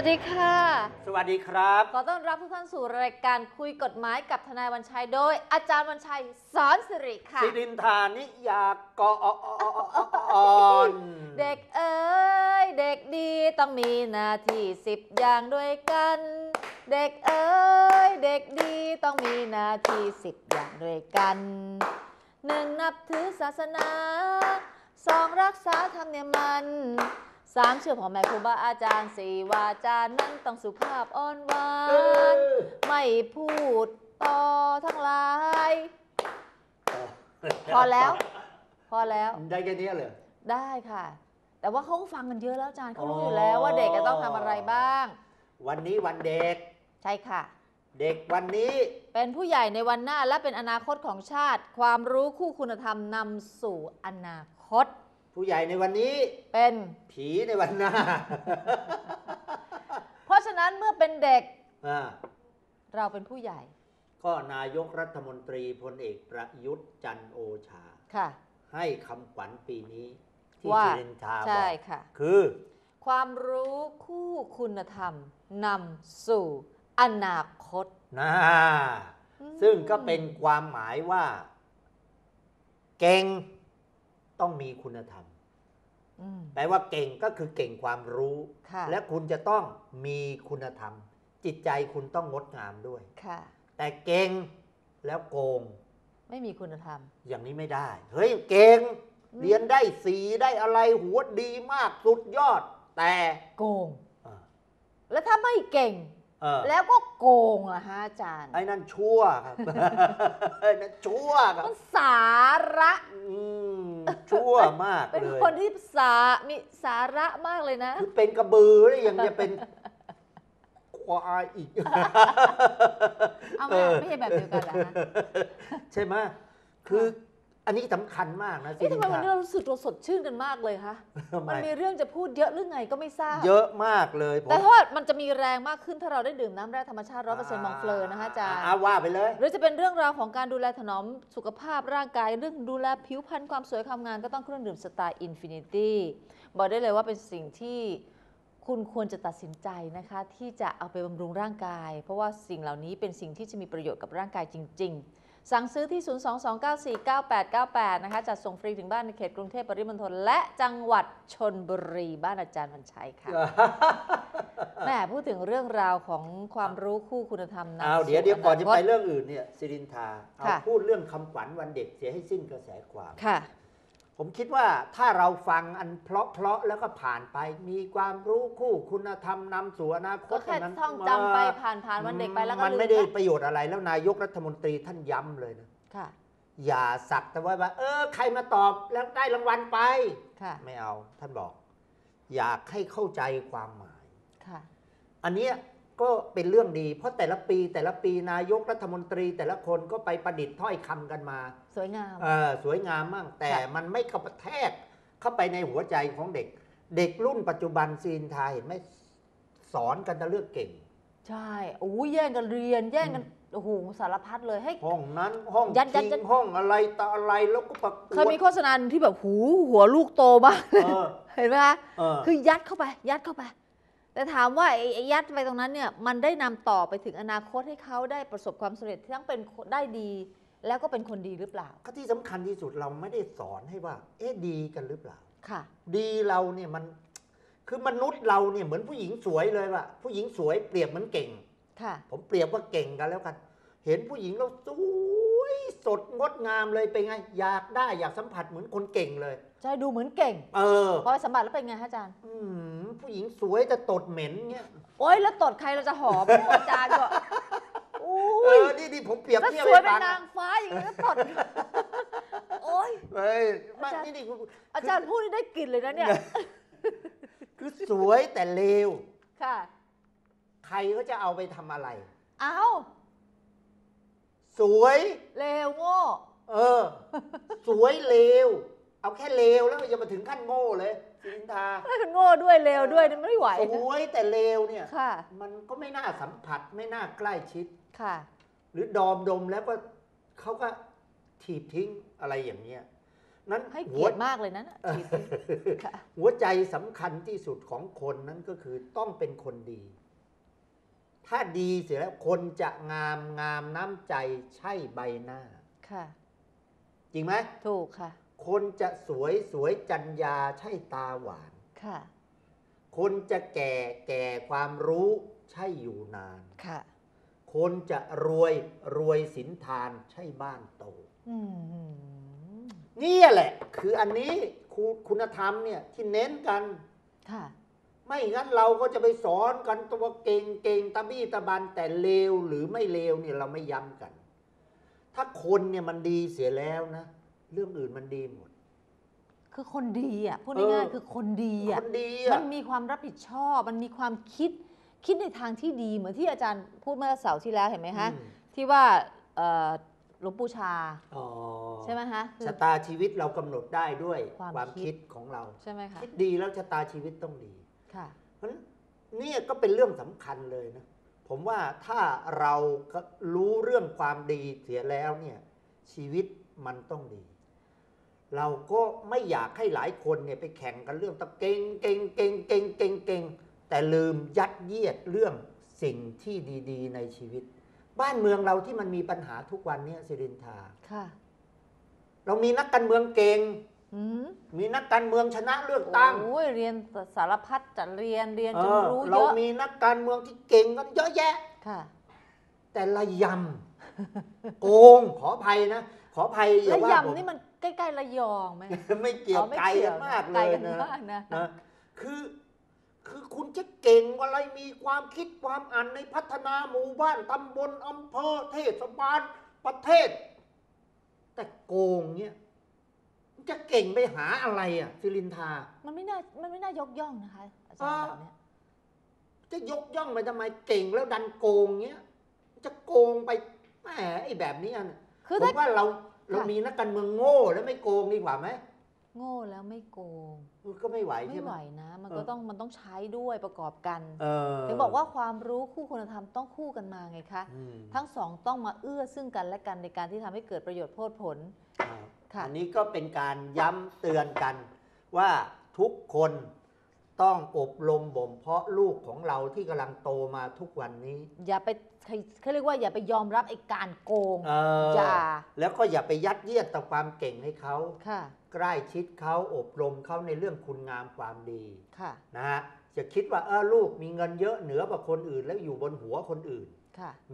วัสดีค่ะ สวัสดีครับ ขอต้อนรับทุกท่านสู่รายการคุยกฎหมายกับทนายวันชัยโดย อาจารย์วันชัยสอนสิริค่ะ สิรินทานิยากรอนเด็กเอ๋ยเด็กดีต้องมีหน้าที่สิบอย่างด้วยกัน เด็กเอ๋ยเด็กดีต้องมีหน้าที่สิบอย่างด้วยกันหนึ่งนับถือศาสนาสองรักษาธรรมเนียมมัน สามเชื่อพ่อแม่ครูบาอาจารย์สี่วาจานั้นต้องสุภาพอ่อนหวาน ไม่พูดต่อทั้งหลาย พอแล้ว พอแล้ว ได้แค่นี้เลยได้ค่ะ แต่ว่าเขาก็ฟังกันเยอะแล้วอาจารย์เขารู้อยู่แล้วว่าเด็กจะต้องทำอะไรบ้าง วันนี้วันเด็ก ใช่ค่ะ เด็กวันนี้ เป็นผู้ใหญ่ในวันหน้าและเป็นอนาคตของชาติ ความรู้คู่คุณธรรมนำสู่อนาคต ผู้ใหญ่ในวันนี้ เป็นผีในวันหน้า เพราะฉะนั้นเมื่อเป็นเด็กอ่าเราเป็นผู้ใหญ่ ก็นายกรัฐมนตรีพลเอกประยุทธ์จันทร์โอชา ค่ะ ให้คำขวัญปีนี้ ที่ว่าสิรินทาบใช่อกค่ะ คือ ความรู้คู่คุณธรรมนำสู่อนาคตนะอืมซึ่งก็เป็นความหมายว่า เก่ง ต้องมีคุณธรรมอืมแปลว่าเก่งก็คือเก่งความรู้ค่ะและคุณจะต้องมีคุณธรรม จิตใจคุณต้องงดงามด้วยค่ะแต่เก่งแล้วโกง ไม่มีคุณธรรม อย่างนี้ไม่ได้ เฮ้ยเก่งอืมเรียนได้สีได้อะไรหัวดีมากสุดยอด แต่โกงเออแล้วถ้าไม่เก่งเออแล้วก็โกงล่ะฮะอาจารย์ไอ้นั่นชั่วครับไอ้นั่นชั่วครับมันสาระอืม ชั่วมากเป็นเลยคนที่สามีสาระมากเลยนะ คือเป็นกระบือแล้วยังจะเป็นควายอีก เอาเอไม่อไม่ใช่แบบเดียวกันเหรอฮะ ใช่ไหมคือ อันนี้สำคัญมากนะเอ๊ะทำไมสิวันรินี้เรารู้สึกเราสดชื่นกันมากเลยคะทำไมมันมีเรื่องจะพูดเยอะหรือไงก็ไม่ทราบ เยอะมากเลยผมแต่ถ้าว่ามันจะมีแรงมากขึ้นถ้าเราได้ดื่มน้ำแร่ธรรมชาติร้อยเปอร์เซ็นต์มองเฟลอนะคะอาจารย์อ่ว่าไปเลย หรือจะเป็นเรื่องราวของการดูแลถนอมสุขภาพร่างกายเรื่องดูแลผิวพรรณความสวยความงามก็ต้องเครื่องดื่มสไตล์อินฟินิตี้บอกได้เลยว่าเป็นสิ่งที่คุณควรจะตัดสินใจนะคะที่จะเอาไปบำรุงร่างกาย เพราะว่าสิ่งเหล่านี้เป็นสิ่งที่จะมีประโยชน์กับร่างกายจริง ๆ สั่งซื้อที่ 022949898 นะคะ จัดส่งฟรีถึงบ้านในเขตกรุงเทพปริมณฑลและจังหวัดชนบุรีบ้านอาจารย์วันชัยค่ะ แหม่พูดถึงเรื่องราวของความรู้คู่คุณธรรมนำเอาเดี๋ยวสู่เดี๋ยวก่อนจะาคตไปเรื่องอื่นเนี่ยสิรินทาเอาค่ะพูดเรื่องคำขวัญวันเด็กเสียให้สิ้นกระแสความค่ะ ผมคิดว่าถ้าเราฟังอันเพราะเพราะๆแล้วก็ผ่านไป มีความรู้คู่คุณธรรมนำสู่อนาคก็ตแค่เนั้นท่องจำไปผ่านผ่านวันเด็กไปแล้วก็มันลืมไม่ได้ปประโยชน์อะไรแล้วนายกรัฐมนตรีท่านย้ำเลยนะค่ะอย่าสักแต่ว่าว่าเออ ใครมาตอบแล้วได้รางวัลไปค่ะไม่เอาท่านบอก อยากให้เข้าใจความหมายค่ะอันเนี้ย ก็เป็นเรื่องดี เพราะแต่ละปีแต่ละปีนายกรัฐมนตรี แต่ละคนก็ไปประดิษฐ์ถ้อยคำกันมา สวยงามเออสวยงามมั่งแต่ค่ะมันไม่เข้าไปแทกเข้าไปในหัวใจของเด็ก เด็กรุ่นปัจจุบันซีนไทยเห็นไหมสอนกันแต่เลือกเก่ง ใช่โอ้ยแย่งกันเรียนแย่งกันโอ้โหสารพัดเลยให้ห้องนั้นห้องยัดยัดชิยัดงห้องอะไรต่ออะไรแล้วก็ประกเคยวดมีโฆษณาหนึ่งที่แบบหูหัวลูกโตมากเออเห็นไหมคะเออคือยัดเข้าไป ยัดเข้าไป แต่ถามว่าไอ้ไอ้ยัดไปตรงนั้นเนี่ยมันได้นำต่อไปถึงอนาคตให้เขาได้ประสบความสำเร็จทั้งเป็นคนได้ดี แล้วก็เป็นคนดีหรือเปล่า ก็ที่สำคัญที่สุดเราไม่ได้สอนให้ว่า เอ๊ะดีกันหรือเปล่าค่ะ ดีเราเนี่ยมันคือมนุษย์เราเนี่ยเหมือนผู้หญิงสวยเลยว่ะผู้หญิงสวยเปรียบเหมือนเก่งค่ะ ผมเปรียบว่าเก่งกันแล้วกัน เห็นผู้หญิงเราสว ยสดงดงามเลยเป็นไง อยากได้อยากสัมผัสเหมือนคนเก่งเลย ใช่ดูเหมือนเก่ง เออพอไปสัมผัสแล้วเป็นไงฮะอาจารย์ อืมผู้หญิงสวยแต่ตดเหม็นเงี้ยโอ๊ยแล้วตดใครเราจะหอม อาจารย์ก็โอ้เอยอนี่นี่ผมเปรียบถ้าเทียบสวยให้เป็นฟังนางฟ้าอย่างนี้ก็ตด โอ๊ย เฮ้ยอาจารย์ นี่นี่อาจารย์พูดนี่ได้กลิ่นเลยนะเนี่ย คือสวยแต่เลวค่ะ ใครเขาจะเอาไปทำอะไร เอา สวย เลวโง่ เออ สวยเลว เอาแค่เลวแล้วอย่ามาถึงขั้นโง่เลยสินทาไม่เป็นโง่ด้วยเลวด้วยนี่ไม่ไหวสนะวยแต่เลวเนี่ย ค่ะ มันก็ไม่น่าสัมผัสไม่น่าใกล้ชิด ค่ะ หรือดอมดมแล้วก็เขาก็ถีบทิ้งอะไรอย่างเนี้ยนั้นให้หัเกีวยรติมากเลยนะน่ะฉีดค่ะ หัวใจสำคัญที่สุดของคนนั้นก็คือต้องเป็นคนดี ถ้าดีเสียแล้วคนจะงามงามน้ำใจใช่ใบหน้า ค่ะ จริงไหมถูกค่ะ คนจะสวยสวยจัญญาใช่ตาหวาน ค่ะ คนจะแก่แก่ความรู้ใช่อยู่นาน ค่ะ คนจะรวยรวยสินทานใช่บ้านโตอืมนี่แหละ คืออันนี้คุคุณธรรมเนี่ยที่เน้นกัน ค่ะ ไม่งั้นเราก็จะไปสอนกันตัวเก่งเก่งตะบี้ตะบันแต่เลวหรือไม่เลวเนี่ยเราไม่ย้ำกัน ถ้าคนเนี่ยมันดีเสียแล้วนะ เรื่องอื่นมันดีหมด คือคนดีอะพูดเออง่ายๆคือคนดีคอะนดีมัอะนมีความรับผิดชอบ มันมีความคิดคิดในทางที่ดีเหมือนที่อาจารย์พูดเมื่อเสาร์ที่แล้วเห็นไหมคะอืมที่ว่าเอ่อหลวงปู่ชาอ๋อใช่ไหมคะคือชะตาชีวิตเรากำหนดได้ด้วยความความคิคิดดของเราใช่ไหมคะคิดดีแล้วชะตาชีวิตต้องดีค่ะ เพราะฉะนั้นเนี่ยก็เป็นเรื่องสำคัญเลยนะ ผมว่าถ้าเราก็รู้เรื่องความดีเสียแล้วเนี่ยชีวิตมันต้องดี เราก็ไม่อยากให้หลายคนเนี่ยไปแข่งกันเรื่องตะเก่งเก่งเก่งเก่งเก่งเก่งแต่ลืมยัดเยียดเรื่องสิ่งที่ดี ๆ ในชีวิต บ้านเมืองเราที่มันมีปัญหาทุกวันเนี่ยสิรินทาค่ะ เรามีนักการเมืองเก่ง อืมมีนักการเมืองชนะเลือกตั้งโอ้ยเรียนสารพัดจะเรียนเรียนเอจนอรู้เยเราอะมีนักการเมืองที่เก่งกันเยอะแยะค่ะ แต่ละยำโกงขออภัยนะขออภัยอย่าแล้วว่าผมยำนี่มันใกล้ๆระยองไหมไม่เกี่ยวอ๋อไม่ไกลเกี่กัยนวมากเลไกลยกันนะมากนะนะคือคือคุณจะเก่งอะไรมีความคิดความอ่านในพัฒนาหมู่บ้านตำบลอำเภอเทศบาลประเทศ แต่โกงเนี่ยมัน จะเก่งไปหาอะไรอะซิลินทา มันไม่น่ามันไม่น่ายกย่องนะคะอาจารย์อ่าแบบเนี้ยจะยกย่องไปทำไมเก่งแล้วดันโกงเงี้ย จะโกงไปแหมไอ้แบบนี้น่ะคือผถ้ามว่าเราเราค่ะมีนักการเมืองโง่แล้วไม่โกงดีกว่าไหมโง่แล้วไม่โกงเออก็ไม่ไหวไม่ใช่ไหมไหวนะ มันเออก็ต้องมันต้องใช้ด้วยประกอบกันเออถึงบอกว่าความรู้คู่คุณธรรมต้องคู่กันมาไงคะ อืมทั้งสองต้องมาเอื้อซึ่งกันและกันในการที่ทำให้เกิดประโยชน์โพดผลครับ ค่ะ อันนี้ก็เป็นการย้ำเตือนกัน ว่าทุกคนต้องอบรมบ่มเพาะลูกของเราที่กำลังโตมาทุกวันนี้ อย่าไปเขาเรียกว่าอย่าไปยอมรับไอ้การโกงเอออย่าแล้วก็อย่าไปยัดเยียดต่อความเก่งให้เขา ค่ะ ใกล้ชิดเขาอบรมเขาในเรื่องคุณงามความดีค่ะ นะฮะจะคิดว่าเออลูกมีเงินเยอะเหนือกว่าคนอื่น แล้วอยู่บนหัวคนอื่นค่ะ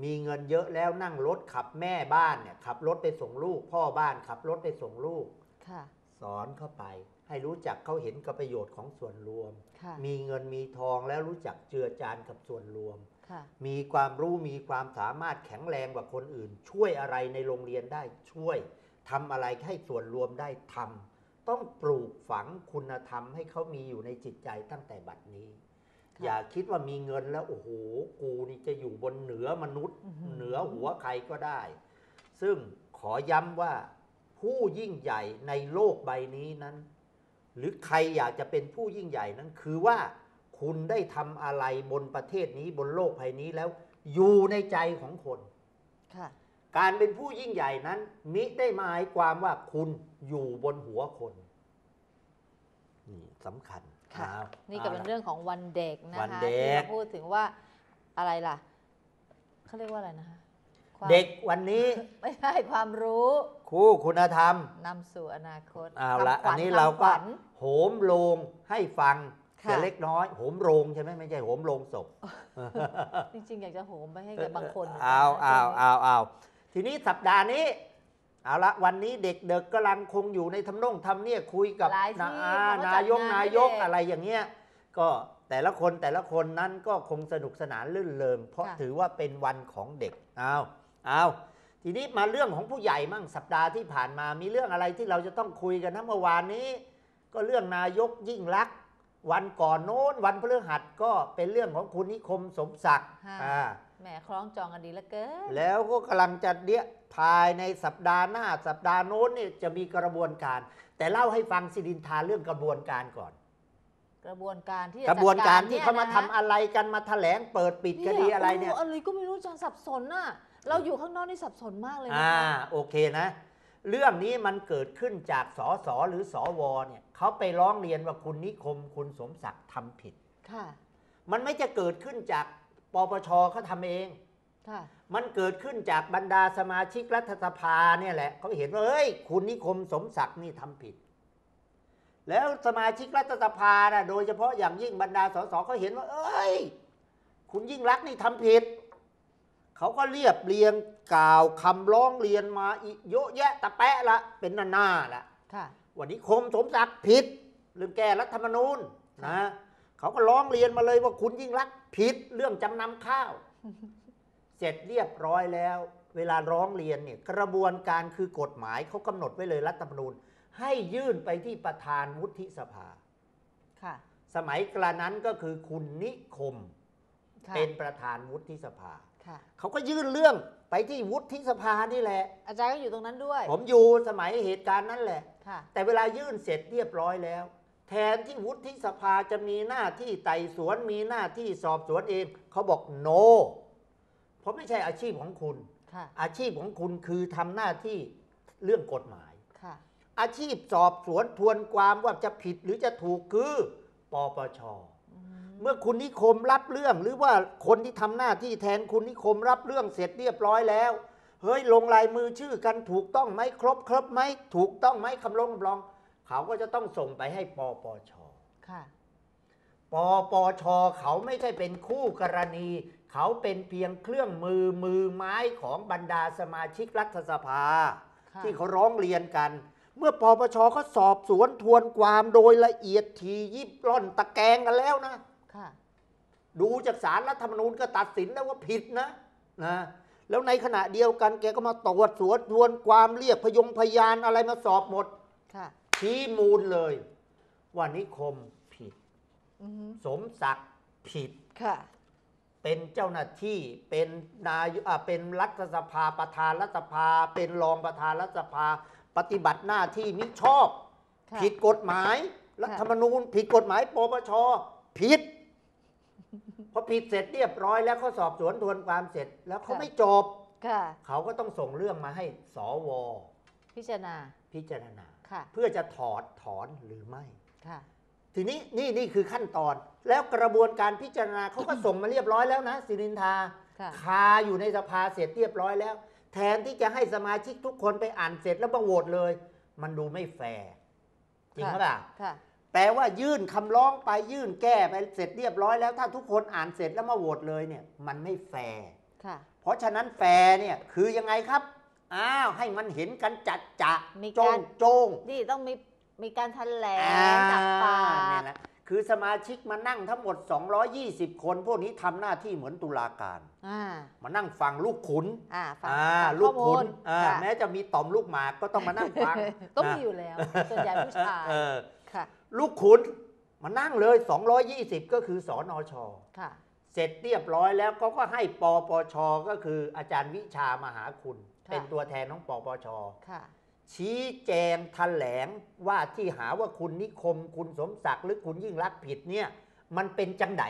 มีเงินเยอะแล้วนั่งรถขับแม่บ้านเนี่ยขับรถไปส่งลูก พ่อบ้านขับรถไปส่งลูกค่ะสอนเข้าไป ให้รู้จักเขาเห็นกับประโยชน์ของส่วนรวมค่ะมีเงินมีทองแล้วรู้จักเจือจานกับส่วนรวมค่ะมีความรู้มีความสามารถแข็งแรงกว่าคนอื่น ช่วยอะไรในโรงเรียนได้ช่วยทำอะไรให้ส่วนรวมได้ทำต้องปลูกฝังคุณธรรมให้เขามีอยู่ในจิตใจตั้งแต่บัดนี้ค่ะ อย่าคิดว่ามีเงินแล้วโอ้โหกูนี่จะอยู่บนเหนือมนุษย์อื้อหือเหนือหัวใครก็ได้ ซึ่งขอย้ำว่าผู้ยิ่งใหญ่ในโลกใบนี้นั้น หรือใครอยากจะเป็นผู้ยิ่งใหญ่นั้น คือว่าคุณได้ทำอะไรบนประเทศนี้บนโลกใบนี้แล้ว อยู่ในใจของคนค่ะการเป็นผู้ยิ่งใหญ่นั้น มิได้หมายความว่าคุณอยู่บนหัวคนนี่สำคัญ ค่ะเอานี่ก็อาเป็นละ เรื่องของวันเด็กนะวันคะเด็ที่กเราพูดถึงว่าอะไรล่ะเขาเรียกว่าอะไรนะคะความเด็กวันนี้ไม่ใช่ความรู้คู่คุณธรรมนำสู่อนาคตเอาละทำขวัญอันนี้เราทำขก็วัญ โหมโลงให้ฟังค่ะ แต่เล็กน้อย โหมโรงใช่ไหมไม่ใช่โหมโลงศพ จริงๆ อยากจะโหมไปให้กับบางคนหมืนกันเอานะเอาช่วงนี้เอาเอาทีนี้สัปดาห์นี้ เอาละวันนี้เด็กเด็กกำลังคงอยู่ในทำนงทำเนี่ยคุยกับหลายนาที่อาเขาก็จัดนายกงานนายกให้เด็กอะไรอย่างเงี้ยก็แต่ละคนแต่ละคนนั้นก็คงสนุกสนานลื่นเริงเพราะค่ะถือว่าเป็นวันของเด็กเอาเอาทีนี้มาเรื่องของผู้ใหญ่มั่งสัปดาห์ที่ผ่านมามีเรื่องอะไรที่เราจะต้องคุยกันนะเมื่อวานนี้ ก็เรื่องนายกยิ่งรักษณ์วันก่อนโน้นวันพฤหัสก็เป็นเรื่องของคุณนิคมสมศักดิ์ค่ะอ่า แหมคล้องจองกันดีเหลือเกินแล้วก็กำลังจะเดียภายในสัปดาห์หน้า สัปดาห์โน้นเนี่ยจะมีกระบวนการ แต่เล่าให้ฟังสิรินทาเรื่องกระบวนการก่อน กระบวนการที่จกระบวนการที่จัดเขามาทำนี่ยนะอะไรกันมาแถลงเปิดปิดคดีอะไรเนี่ยโอะไรก็ไม่รู้จังสับสนน่ะเราอยู่ข้างนอกนี่สับสนมากเลยนะอ่าคะโอเคนะ เรื่องนี้มันเกิดขึ้นจากสสหรือสวเนี่ยเขาไปร้องเรียนว่าคุณนิคมคุณสมศักดิ์ทำผิด ค่ะ มันไม่จะเกิดขึ้นจาก ปปชเขาทำเองค่ะมันเกิดขึ้นจากบรรดาสมาชิกรัฐสภาเนี่ยแหละเขาเห็นว่าเฮ้ยคุณนิคมสมศักดิ์นี่ทำผิด แล้วสมาชิกรัฐสภานะโดยเฉพาะอย่างยิ่งบรรดาสสเขาเห็นว่า เอ้ย คุณยิ่งรักษณ์นี่ทำผิดเขาก็เรียบเรียงกล่าวคำร้องเรียนมาอีกเยอะแยะตะแปะละเป็นหน้าๆละค่ะวันนี้คมสมศักดิ์ผิดเรื่องแก้รัฐธรรมนูญนะ เขาก็ร้องเรียนมาเลยว่าคุณยิ่งรักษณ์ผิดเรื่องจำนำข้าว เสร็จเรียบร้อยแล้ว เวลาร้องเรียนเนี่ยกระบวนการคือกฎหมายเขากำหนดไว้เลยรัฐธรรมนูญ ให้ยื่นไปที่ประธานวุฒิสภาค่ะสมัยกระนั้นก็คือคุณนิคมค่ะเป็นประธานวุฒิสภาค่ะเขาก็ยื่นเรื่องไปที่วุฒิสภานี่แหละ อาจารย์ก็อยู่ตรงนั้นด้วย ผมอยู่สมัยเหตุการณ์นั้นแหละค่ะแต่เวลายื่นเสร็จเรียบร้อยแล้ว แทนที่วุฒิสภาจะมีหน้าที่ไต่สวนมีหน้าที่สอบสวนเอง เขาบอก no เพราะไม่ใช่อาชีพของคุณค่ะอาชีพของคุณคือทำหน้าที่เรื่องกฎหมายค่ะอาชีพสอบสวนทวนความว่าจะผิดหรือจะถูกคือปปชอืมเมื่อคุณนิคมรับเรื่องหรือว่าคนที่ทำหน้าที่แทนคุณนิคมรับเรื่องเสร็จเรียบร้อยแล้วเฮ้ยลงลายมือชื่อกันถูกต้องไหมครบครบไหมถูกต้องไหมคำลงคำลอง เขาก็จะต้องส่งไปให้ปปชค่ะปปชเขาไม่ใช่เป็นคู่กรณี เขาเป็นเพียงเครื่องมือมือไม้ของบรรดาสมาชิกรัฐสภาค่ะที่เขาร้องเรียนกัน เมื่อปปชเขาสอบสวนทวนความโดยละเอียดทียิบร่อนตะแกรงกันแล้วนะค่ะดูจากสารรัฐธรรมนูญก็ตัดสินแล้วว่าผิดนะนะแล้วในขณะเดียวกันแกก็มาตรวจสวนทวนความเรียกพยงพยานอะไรมาสอบหมดค่ะ ชี้มูลเลย ว่านิคมผิด อือหือสมศักดิ์ผิด ค่ะ เป็นเจ้าหน้าที่เป็นนายอ่าเป็นรัฐสภาประธานรัฐสภา เป็นรองประธานรัฐสภา ปฏิบัติหน้าที่มิชอบ ค่ะ ผิดกฎหมาย รัฐธรรมนูญ ผิดกฎหมายปปชผิดพอผิดเสร็จเรียบร้อยแล้วเขาสอบสวนทวนความเสร็จ แล้วเขาค่ะ ไม่จบ ค่ะ เขาก็ต้องส่งเรื่องมาให้สวพิจารณาพิจารณาค่ะ เพื่อจะถอดถอนหรือไม่ค่ะทีนี้นี่นี่คือขั้นตอนแล้วกระบวนการพิจารณาเขาก็ส่งมาเรียบร้อยแล้วนะสิรินทาค่ะคาอยู่ในสภาเสร็จเรียบร้อยแล้ว แทนที่จะให้สมาชิกทุกคนไปอ่านเสร็จแล้วมาโหวตเลย มันดูไม่แฟร์จริงหรือเปล่าค่ะแปลว่ายื่นคำร้องไปยื่นแก้ไปเสร็จเรียบร้อยแล้ว ถ้าทุกคนอ่านเสร็จแล้วมาโหวตเลยเนี่ย มันไม่แฟร์ค่ะเพราะฉะนั้นแฟร์เนี่ยคือยังไงครับ อ้าวให้มันเห็นกันจัดจะมีโจ้การงโจ้งนี่ต้องมีมีการแถลงอ่าจากปาเนี่กยแหละคือสมาชิกมานั่งทั้งหมด 220 คน พวกนี้ทำหน้าที่เหมือนตุลาการ อ่า มานั่งฟังลูกขุนอ่าฟังอ่าฟังลูข้อกมูขุลนอ่าค่ะแม้จะมีต่อมลูกหมากก็ต้องมานั่งฟังต้องนะมีอยู่แล้ว ส่วนใหญ่ผู้ชายเออค่ะ ลูกขุนมานั่งเลย 220 ก็คือสอนอช ค่ะ เสร็จเรียบร้อยแล้วก็ก็ให้ปปชก็คืออาจารย์วิชามหาคุณค่ะ เป็นตัวแทนของปปชค่ะชี้แจงแถลงว่าที่หาว่าคุณนิคม คุณสมศักดิ์หรือคุณยิ่งรักษณ์ผิดเนี่ย มันเป็นจังได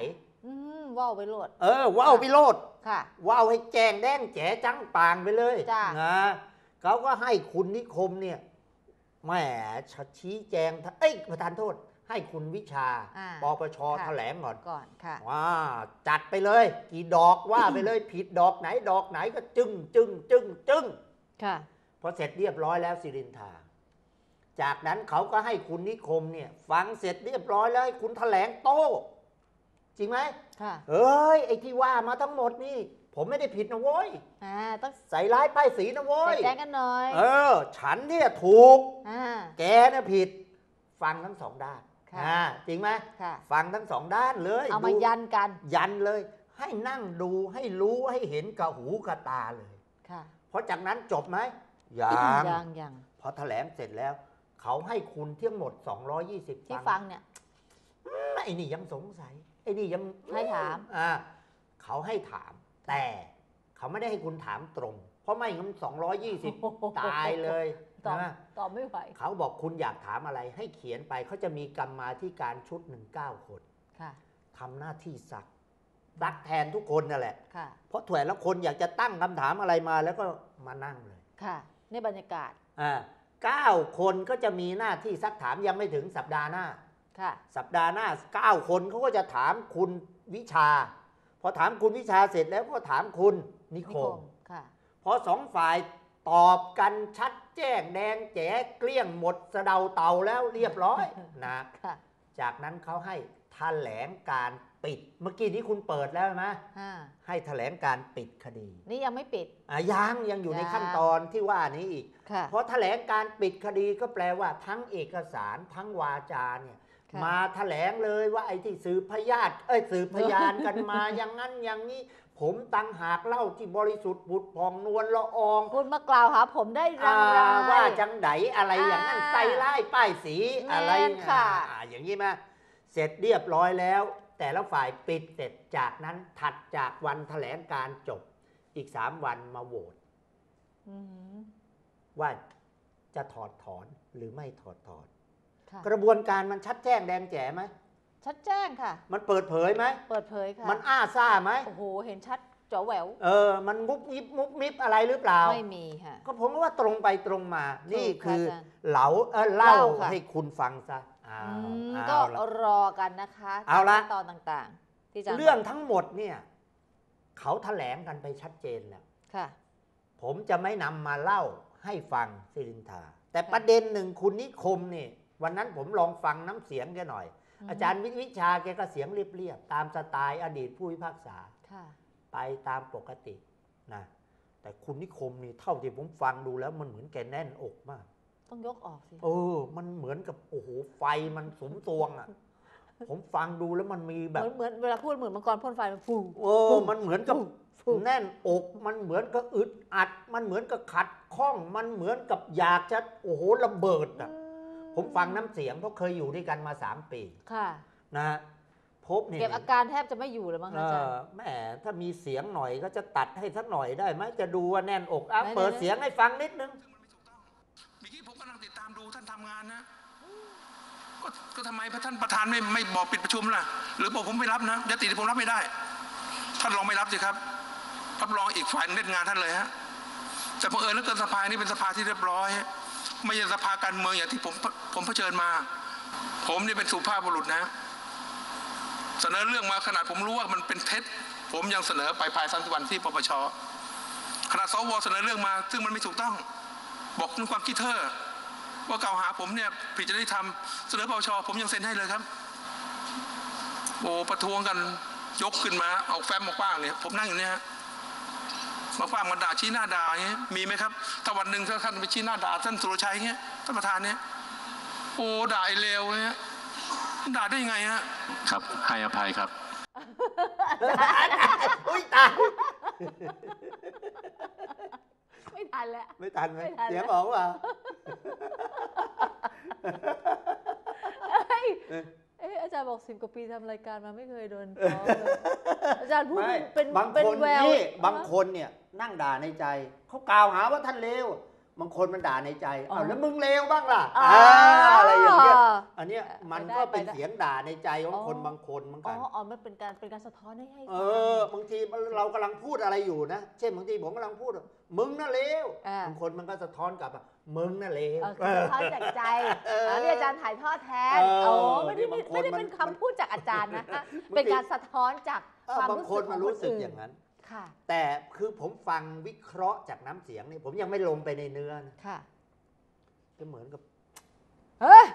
อืมว่าวไปโหลด เออว่าววิโรธค่ะว่าวให้แจงแดงแจ๋จังปางไปเลยจ้ะนะเขาก็ให้คุณนิคมเนี่ยแหมชี้แจง เอ้ยประธานโทษ ให้คุณวิชาอ่าปปชค่ะ แถลงก่อนก่อนค่ะ ว่าจัดไปเลย กี่ดอกว่าไปเลย ผิดดอกไหนดอกไหนก็จึ้งจึ้งจึ้งจึ้ง ค่ะ พอเสร็จเรียบร้อยแล้วสิรินทา จากนั้นเขาก็ให้คุณนิคมเนี่ยฟังเสร็จเรียบร้อยแล้วให้คุณแถลงโต้ จริงไหม ค่ะเฮ้ยไอ้ที่ว่ามาทั้งหมดนี่ ผมไม่ได้ผิดนะโว้ย อ่าต้องใส่ร้ายป้ายสีนะโว้ย แจ้งกันหน่อยเออ ฉันเนี่ยถูก อ่า แกน่ะผิด ฟังทั้งสองด้านค่ะ อ่าจริงไหมค่ะฟังทั้งสองด้านเลยเอามาดูยันกัน ยันเลย ให้นั่งดูให้รู้ให้เห็นกับหูกับตาเลยค่ะเพราะจากนั้นจบไหมยังยังยังพอแถลงเสร็จแล้ว เขาให้คุณเที่ยงหมด 220ที่ฟังเนี่ยไอ้นี่ยังสงสัยไอ้นี่ยังให้ถามอ่าเขาให้ถาม แต่เขาไม่ได้ให้คุณถามตรง เพราะไม่งั้น220ตายเลย ตอบนะตอบไม่ไหวเขาบอกคุณอยากถามอะไรให้เขียนไปเขาจะมีกรรมาธิการชุด19คนค่ะทำหน้าที่ซักซักแทนทุกคนนั่นแหละค่ะเพราะถ่วยแล้วคนอยากจะตั้งคำถามอะไรมาแล้วก็มานั่งเลยค่ะนี่บรรยากาศอ่าเก้าคนก็จะมีหน้าที่ซักถามยังไม่ถึงสัปดาห์หน้าค่ะสัปดาห์หน้าเก้าคนเขาก็จะถามคุณวิชา พอถามคุณวิชาเสร็จแล้วก็ถามคุณนินิคคมมค่ะพอสองฝ่าย ตอบกันชัดแจ้งแดงแจ๋เกลี้ยงหมดสะเดาเตาแล้วเรียบร้อยนะค่ะจากนั้นเขาให้แถลงการปิด เมื่อกี้นี้คุณเปิดแล้วใช่ไหมห้าให้แถลงการปิดคดี นี่ยังไม่ปิดอะยังยังอยู่ในยังขั้นตอนที่ว่านี้อีกค่ะเพราะแถลงการปิดคดีก็แปลว่าทั้งเอกสารทั้งวาจาเนี่ยค่ะมาแถลงเลยว่าไอ้ที่สืบพยาธเอ้ยสืบพยานกันมาอย่างนั้นอย่างนี้ ผมตังหากเล่าที่บริสุทธิ์ผุดพองนวลละอองคุณมากล่าวหาผมได้รังไร อ่าว่าจังไดอะไรอย่างนั้นอ่าใส่ร้ายป้ายสีแม่นอะไรค่ะ อ่าอย่างนี้มาเสร็จเรียบร้อยแล้ว แต่ละฝ่ายปิดเสร็จจากนั้นถัดจากวันแถลงการจบอีกสามวันมาโหวตอือหือว่าจะถอดถอนหรือไม่ถอดถอน ค่ะกระบวนการมันชัดแจ้งแดงแจ๋ไหม ชัดแจ้งค่ะ มันเปิดเผยไหม เปิดเผยค่ะ มันอ้าซ่าไหม โอ้โห เห็นชัดจ๋อแหวว เออ มันมุบมิบมุบมิบอะไรหรือเปล่า ไม่มีค่ะ ก็ผมว่าตรงไปตรงมา นี่ถูกค่ะคืออาจารย์เหลาเออเล่าเล่าค่ะให้คุณฟังซะอ้าอืวมเอาก็ละรอกันนะคะเอาละขั้นตอนต่างๆ ที่จะเรื่องทั้งหมดเนี่ยเขาแถลงกันไปชัดเจนแล้วค่ะ ผมจะไม่นำมาเล่าให้ฟังสิรินทาแต่ค่ะประเด็นหนึ่งคุณนิคมนี่วันนั้นผมลองฟังน้ำเสียงแกหน่อย อาจารย์วิวิชาแกก็เสียงเรียบๆตามสไตล์อดีตผู้พิพากษาค่ะไปตามปกตินะแต่คุณนิคมนี่เท่าที่ผมฟังดูแล้วมันเหมือนแกแน่นอกมาก ต้องยกออกสิเออ มันเหมือนกับโอ้โหไฟมันสมตวงอะผมฟังดูแล้วมันมีเหแบบมือนเหมือนเวลาพูดเหมือนมังกรพ่นไฟมันฟูโอ้มันเหมือนกับฟูแน่นอกมันเหมือนกับอึดอัด มันเหมือนกับขัดข้อง มันเหมือนกับอยากจะโอ้โหระเบิดอะ ผมฟังน้ำเสียงเพราะเคยอยู่ด้วยกันมาสามปีค่ะนะฮะพบเนี่ยเก็บอาการแทบจะไม่อยู่เลยมั้งเอคะอาจารอย์แหมถ้ามีเสียงหน่อยก็จะตัดให้สักหน่อยได้ไหมจะดูว่าแน่นอกอะไหนๆเปิดเสียงให้ฟังนิดนึงเมื่อกี้ผมกำลังติดตามดูท่านทำงานนะก็ก็ทำไมพระท่านประธานไม่ไม่บอกปิดประชุมล่ะ หรือบอกผมไม่รับนะยติที่ผมรับไม่ได้ ท่านลองไม่รับสิครับรับรองอีกฝ่ายเล่นงานท่านเลยฮะแต่บังเอิญแล้วเกินสภานี้เป็นสภาที่เรียบร้อย ไม่ใช่สภาการเมืองอย่างที่ผมผมเผชิญมา ผมนี่เป็นสุภาพบุรุษนะ เสนอเรื่องมาขนาดผมรู้ว่ามันเป็นเท็จ ผมยังเสนอไปภายสันติวันที่ปปชขณะสวเสนอเรื่องมา ซึ่งมันไม่ถูกต้อง บอกถึงความคิดเธอว่ากล่าวหาผมเนี่ยผิดจริยธรรมเสนอปปชผมยังเซ็นให้เลยครับ โอ้ประท้วงกันยกขึ้นมาเอาแฟ้มมากว้างเนี่ยผมนั่งอยู่เนี่ยฮะ มาฟ้างมาด่าชี้หน้าด่าอย่างเงี้ยมีไหมครับ ถ้าวันหนึ่งถ้าท่านไปชี้หน้าด่าท่านสุรชัยเงี้ยท่านประธานเนี่ยโอ้ด่าไอ้เลวเนี่ยด่าได้ยังไงฮะครับให้อภัยครับอุ้ยตายไม่ทันแล้วไม่ทันไหมไม่ทันเสียงแล้วออกว่า เอ้ยเอ๊ะเอ๊ะอาจารย์บอกสิบกว่าปีทำรายการมาไม่เคยโดนฟ้องเลยอาจารย์พูดไม่เป็นบางเป็นคนแววนี่อะบางคนเนี่ยนั่งด่าในใจ เขากล่าวหาว่าท่านเลว บางคนมันด่าในใจอ๋ออ้าวแล้วมึงเลวบ้างล่ะอ๋ออ่าอะไรอย่างเงี้ยอันเนี้ยมันไปได้ก็เป็นไปได้เสียงด่าในใจของอ๋อคนบางคนเหมือนอ๋กัอนอ๋อมันเป็นการเป็นการสะท้อนให้ให้เอฟังอบางทีเรากำลังพูดอะไรอยู่นะ เช่นบางทีผมกำลังพูดว่ามึงน่ะเลวอ่าบางคนมันก็สะท้อนกลับว่ามึงน่ะเลวเออคือสะท้อนจากใจเอออันนี้อาจารย์ถ่ายทอดแทนเออโอ้ไม่ได้นี่ไม่บางคนไม่ได้มันเป็นคำพูดจากอาจารย์นะฮะบางทีเป็นการสะท้อนจากเออความบางรู้คสึนกขมัอนงครู้นสึกอื่นอย่างนั้น ค่ะแต่คือผมฟังวิเคราะห์จากน้ำเสียงนี่ผมยังไม่ลงไปในเนื้อนะค่ะก็เหมือนกับ เฮ้ย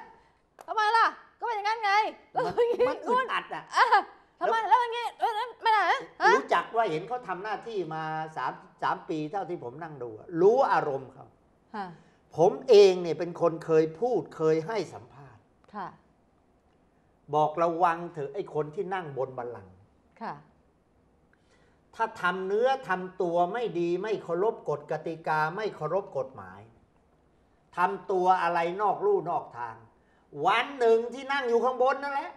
ทำไมล่ะ ก็เป็นอย่างนั้นไงแล้วมันอย่างงี้มันอึนู่ดนอัดอะอะทำไมแล้วอย่างงี้เออไม่ได้ฮะรู้จักว่าเห็นเขาทำหน้าที่มาสามสามปีเท่าที่ผมนั่งดูอะรู้อารมณ์เขาค่ะผมเองเนี่ยเป็นคนเคยพูดเคยให้สัมภาษณ์ ค่ะ บอกระวังเถอะไอ้คนที่นั่งบนบัลลังก์ค่ะ ถ้าทำเนื้อทำตัวไม่ดีไม่เคารพกฎกติกาไม่เคารพกฎหมายทำตัวอะไรนอกลู่นอกทาง วันหนึ่งที่นั่งอยู่ข้างบนนั่นแหละ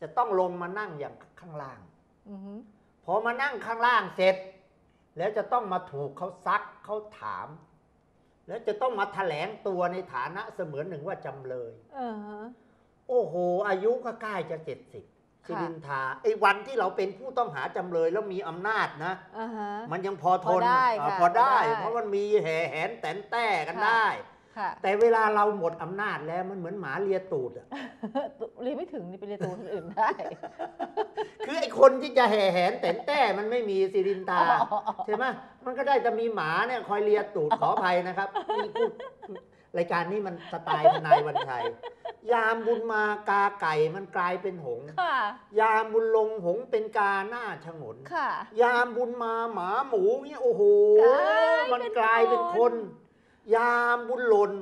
จะต้องลงมานั่งอย่างข้างล่างอือหือพอมานั่งข้างล่างเสร็จ แล้วจะต้องมาถูกเขาซักเขาถาม แล้วจะต้องมาแถลงตัวในฐานะเสมือนหนึ่งว่าจำเลยเออฮะโอ้โห อายุก็ใกล้จะเจ็ดสิบ สิรินทาไอ้วันที่เราเป็นผู้ต้องหาจำเลยแล้วมีอำนาจนะอ่าฮะมันยังพอทนพอได้อ่าค่ะพอได้ พอได้ เพราะมันมีแห่แหนแตนแต้กันค่ะได้ ค่ะ แต่เวลาเราหมดอำนาจแล้วมันเหมือนหมาเลียตูดอะ เรียนไม่ถึงนี่ไปเรียนตัวคนอื่นได้ คือไอ้คนที่จะแห่แหนแตนแต้มันไม่มีสิรินทาอ๋ออ๋ออ๋อใช่ไหมมันก็ได้จะมีหมาเนี่ยคอยเลียตูดขออภัยนะครับนี่พูด รายการนี้มันสไตล์ทนายวันชัย ยามบุญมากาไก่มันกลายเป็นหงส์ค่ะ ยามบุญลงหงส์เป็นกาหน้าฉงน ค่ะ ยามบุญมาหมาหมูเนี่ยโอ้โห กลายเป็นมันกลายเป็นคน ยามบุญหล่น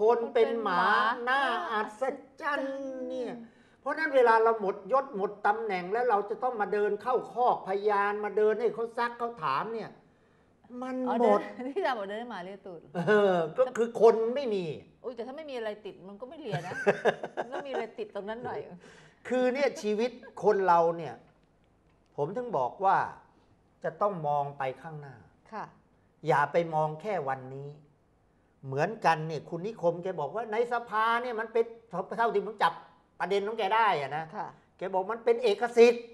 คนเป็นหมาเป็นหมา หน้าอัศจรรย์เนี่ย เพราะฉะนั้นเวลาเราหมดยศหมดตำแหน่งแล้วเราจะต้องมาเดินเข้าคอกพยานมาเดินให้เขาซักเขาถามเนี่ย มันอ๋อหมเดินด ที่อาจารย์บอกเดินให้หมาเรียตูดเออ ก็คือคนไม่มี อุ้ยแต่ถ้าไม่มีอะไรติดมันก็ไม่เลียนะ มันต้องมีอะไรติดตรงนั้นหน่อย คือเนี่ยชีวิตคนเราเนี่ย ผมถึงบอกว่าจะต้องมองไปข้างหน้า ค่ะ อย่าไปมองแค่วันนี้ เหมือนกันเนี่ยคุณนิคมแกบอกว่าในสภาเนี่ยมันเป็นเท่าที่ผมจับประเด็นของแกได้อะนะค่ะ แกบอกมันเป็นเอกสิทธิ์อืม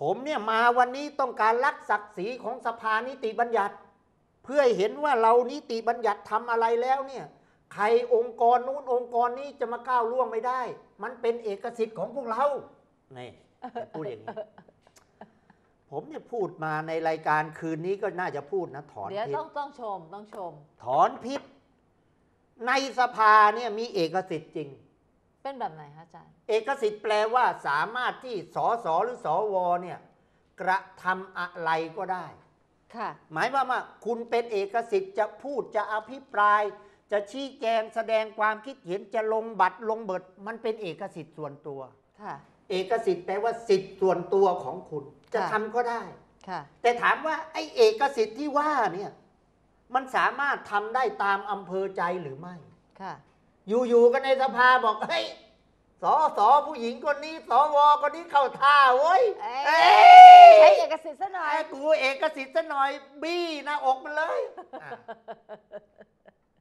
ผมเนี่ยมาวันนี้ต้องการรักศักดิ์ศรีของสภานิติบัญญัติ เพื่อให้เห็นว่าเรานิติบัญญัติทำอะไรแล้วเนี่ยใครองค์กรนู้นองค์กรนี้จะมาก้าวล่วงไม่ได้ มันเป็นเอกสิทธิ์ของพวกเรานี่แกพูดอย่างนี้ผมเนี่ยพูดมาในรายการคืนนี้ก็น่าจะพูดนะถอนเดี๋ยวพิษต้องต้องชมต้องชม ถอนพิษในสภาเนี่ยมีเอกสิทธิ์จริง เป็นแบบไหนคะอาจารย์ เอกสิทธิ์แปลว่าสามารถที่สสหรือสวเนี่ยกระทำอะไรก็ได้ ค่ะ หมายว่าว่าคุณเป็นเอกสิทธิ์จะพูดจะอภิปราย จะชี้แจงแสดงความคิดเห็นจะลงบัตรลงเบิด มันเป็นเอกสิทธิ์ส่วนตัว ค่ะ เอกสิทธิ์แปลว่าสิทธิ์ส่วนตัวของคุณ จะค่ะ ทำก็ได้ ค่ะ แต่ถามว่าไอ้เอกสิทธิ์ที่ว่าเนี่ยมันสามารถทำได้ตามอำเภอใจหรือไม่ ค่ะ อยู่ๆกันในสภาบอกเฮ้ยสอสอผู้หญิงคนนี้สวคนนี้เข้าท่าเว้ยเอ้ยเอ้ใช้ยเอกสิทธิ์ซะหน่อย ไอ้กูเอกสิทธิ์ซะหน่อย บี้หน้าอกมันเลยอะ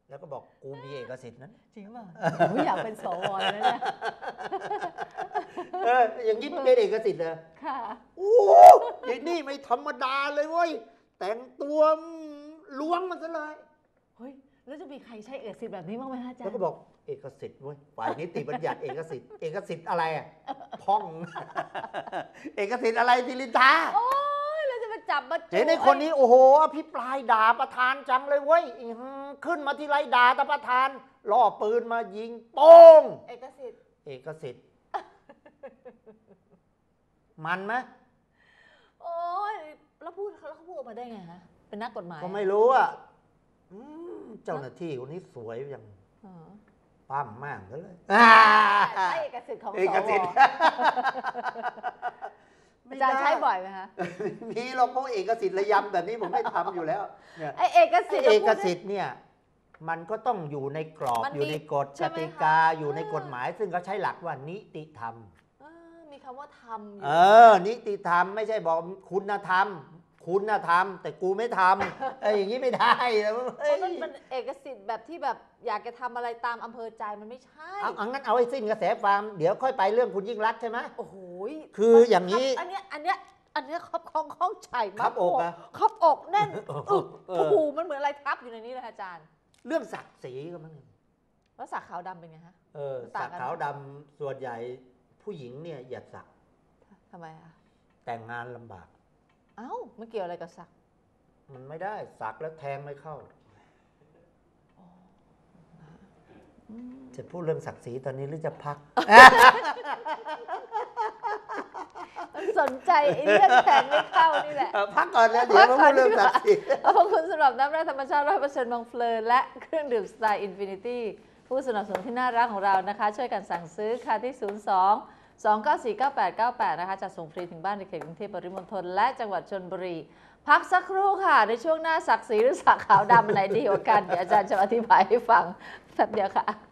แล้วก็บอกกูมีเอกสิทธิ์นั้น จริงป่ะผมอยากเป็นสวเลยนะเนี่ยเอออย่างนี้มันเป็นเอกสิทธิ์เหรอค่ะโอ้ยายนี่ไม่ธรรมดาเลยเว้ย แต่งตัวล้วงมันซะเลย เฮ้ย แล้วจะมีใครใช้เอกสิทธิ์แบบนี้บ้างไหมคะอาจารแล้วย์ ก็บอกเอกสิทธิ์เว้ยฝ่ายนิติบัญญัติเอกสิทธิ์เอกสิทธิ์อะไรอะพ่อง เอกสิทธิ์อะไรทิลินทาโอ้ยเราจะมาจับมาจูเห็นไอ้คนนี้โอ้โหอภิปรายด่าประธานจังเลยเว้ยอื้อหือขึ้นมาที่ไรด่าแต่ประธานล่อปืนมายิงโป้ง เอกสิทธิ์เอกสิทธิ์ มันไหมโอ้ยแล้วพูดแล้วเขาพูดออกมาได้ไงฮะเป็นนักกฎหมายก็ไม่รู้อะอืม เจ้าหน้าที่คนนี้สวยอย่างอ๋อปั้มมากซะเลยใช้เอกสิทธิ์ของเอสกวสิทธิ์อาจารย์ใช้บ่อยไหมคะมีหรอกเพราะเอกสิทธิ์ระยำแบบนี้ผมไม่ทำอยู่แล้วเนี่ยไอเอกสิทธิ์เอรากพูดสิทธิ์เนี่ย มันก็ต้องอยู่ในกรอบมันมีอยู่ในกฎใช่กไหมติกาคะอยู่ในอ่ากฎหมาย ซึ่งเขาใช้หลักว่านิติธรรมอ่ามีคำว่าทำอยู่เออ นิติธรรมไม่ใช่บอกคุณธรรม คุณธรรมแต่กูไม่ทำ เอ้ยอย่างนี้ไม่ได้นะเพเอ้ยราะมันเป็นเอกสิทธิ์แบบที่แบบอยากจะทำอะไรตามอำเภอใจมันไม่ใช่ เอาเอางั้นเอาให้สิ้นกระแสฟาร์มเดี๋ยวค่อยไปเรื่องคุณยิ่งรักษณ์ใช่ไหม โอ้โหยคืออย่างนี้อันเนี้ยอันเนี้ยอันเนี้ยครอบครองข้องใจมากครับอกอะครอบอกแน่นเอออึกเออ โอ้โหมันเหมือนอะไรทับอยู่ในนี้เลยอาจารย์ เรื่องศักดิ์ศรีก็มันแล้วสักขาวดำเป็นไงฮะ เออต่าสังกกัน ขาวดำส่วนใหญ่ผู้หญิงเนี่ยอย่าสักทำไมอะแต่งงานลำบาก เอ้ามันเกี่ยวอะไรกับสัก มันไม่ได้สักแล้วแทงไม่เข้าจะพูดเรื่องศักดิ์ศรีตอนนี้หรือจะพักมันสนใจไอ้เรื่องแทงไม่เข้านี่แหละเออพักก่อนนะเดี๋ยวมาพูดเรื่องศักดิ์ศรีขอบคุณสำหรับน้ำแร่ธรรมชาติร้อยเปอร์เซ็นต์บางเฟลอและเครื่องดื่มสไตล์อินฟินิตี้ผู้สนับสนุนที่น่ารักของเรานะคะ ช่วยกันสั่งซื้อค่ะที่ 02 294 9898 นะคะจะส่งฟรีถึงบ้านในเขตกรุงเทพปริมณฑลและจังหวัดชนบุรี พักสักครู่ค่ะ ในช่วงหน้าสักสีหรือสักขาวดำอันไหนดีกว่ากัน เดี๋ยวอาจารย์จะอธิบายให้ฟังแป๊บเดียวค่ะ